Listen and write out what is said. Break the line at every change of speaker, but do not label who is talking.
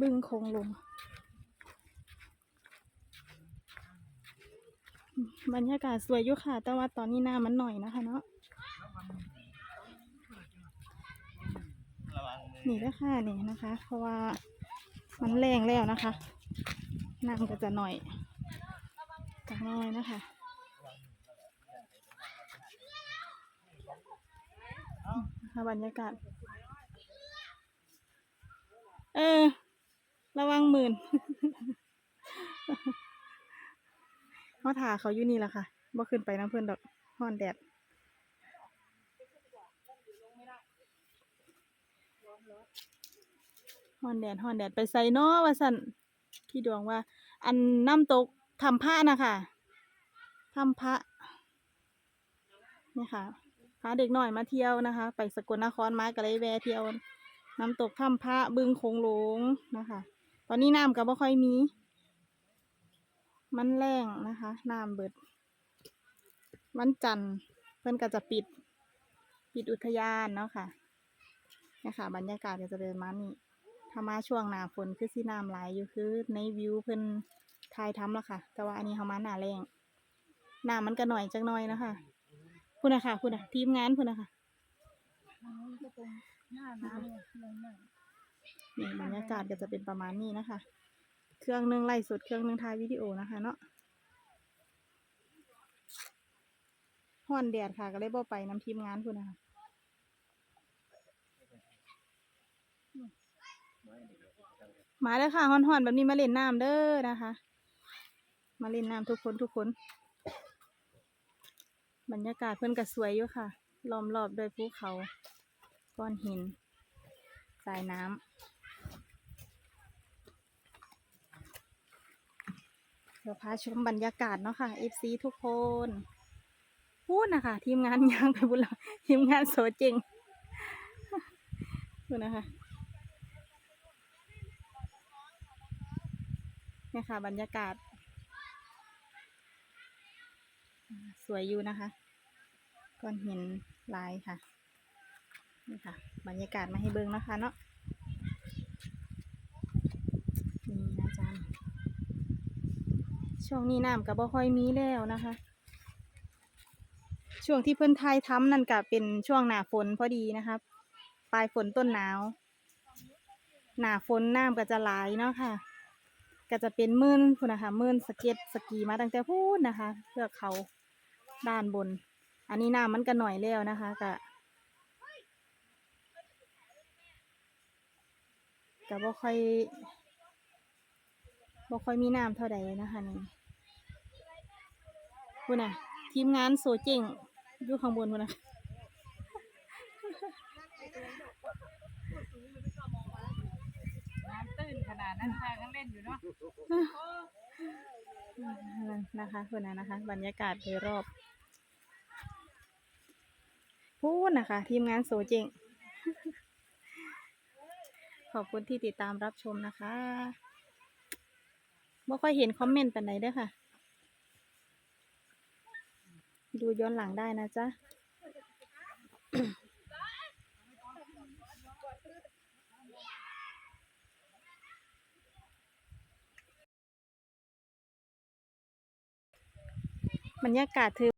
บึงคงลง บรรยากาศสวยอยู่ค่ะ แต่ว่าตอนนี้หน้ามันหน่อยนะคะเนาะนี่ก็ค่ะนี่นะคะ เพราะว่ามันแรงแล้วนะคะน้ำก็จะหน่อยจะน้อยนะคะนะคะบรรยากาศ เออ ระวังหมื่นเขาถ่าเขาอยู่นี่แหละค่ะบ่ขึ้นไปน้ำเพื่อนดอกห้อนแดดฮอนแดดฮอนแดดไปใส่นาะว่าสันพี่ดวงว่า อันน้ำตกทำพระนะคะทำพระนี่ค่ะพาเด็กหน่อยมาเที่ยวนะคะ ไปสกลนครมาก็เลยแวะเที่ยว น้ำตกถ้ำพระบึงโขงหลงนะคะ ตอนนี้น้ำก็บ่ค่อยมี มันแรงนะคะน้ำเบิด วันจันทร์เพิ่นก็จะปิด ปิดอุทยานเนาะค่ะนี่ค่ะบรรยากาศก็จะเป็นมานี้ถ้ามาช่วงหน้าฝนคือสีน้ำไหลอยู่คือในวิวเพิ่นถ่ายทำแล้วค่ะ แต่ว่าอันนี้เขามาหน้าแรงน้ำมันก็หน่อยจักหน่อยนะคะพูดนะคะพูดนะทีมงานพูดนะคะน้ำ
จะเป็นหน้าน้ำเลย
บรรยากาศก็จะเป็นประมาณนี้นะคะ เครื่องหนึงไล่สดเครื่องหนึงถ่ายวิดีโอนะคะ เนาะฮ้อนแดดค่ะ ก็เลยบ่ไปน้ำทีมงานพูดนะคะมาเด้อค่ะฮอนๆแบบนี้มาเล่นน้ำเด้อนะคะ มาเล่นน้ำทุกคนทุกคน บรรยากาศเพื่อนก็สวยอยู่ค่ะ ล้อมรอบด้วยภูเขา ก้อนหิน สายน้ำ ดี๋ยวพาชมบรรยากาศเนาะค่ะ FC ทุกคนพูดนะคะ ทีมงานยังไปบุญล้วทีมงานโสเจงพูนะคะเนี่ยค่ะ บรรยากาศ สวยอยู่นะคะก้อนหินลายค่ะ นี่ค่ะ บรรยากาศมาให้เบิ่งนะคะเนาะนี่นะจ๊ะ ช่วงนี้น้ำก็บ่ค่อยมีแล้วนะคะ ช่วงที่เพิ่อนไทยทำนั่นก็เป็นช่วงหน้าฝนพอดีนะคะปลายฝนต้นหนาว หน้าฝนน้ำก็จะหลายเนาะค่ะ ก็จะเป็นมื่นพุ่นะคะมื่นสเก็ตสกีมาตั้งแต่พูดนะคะเพื่อเขาด้านบน อันนี้น้ำมันก็หน่อยแล้วนะคะก็ก็บ่ค่อยบ่ค่อยมีน้ำเท่าใดนะคะนี่ พุ่นน่ะ ทีมงานโซเจงอยู่ข้างบนพุ่นนะ
น้ำตื้นขนาดนั้นพากันเล่นอยู่เนาะ
นะคะพุ่นน่ะนะคะ บรรยากาศโดยรอบพูดนะคะ ทีมงานโซเจงขอบคุณที่ติดตามรับชมนะคะไม่ค่อยเห็นคอมเมนต์ปันไหนเด้อค่ะ ดูย้อนหลังได้นะจ๊ะบรรยากาศถือ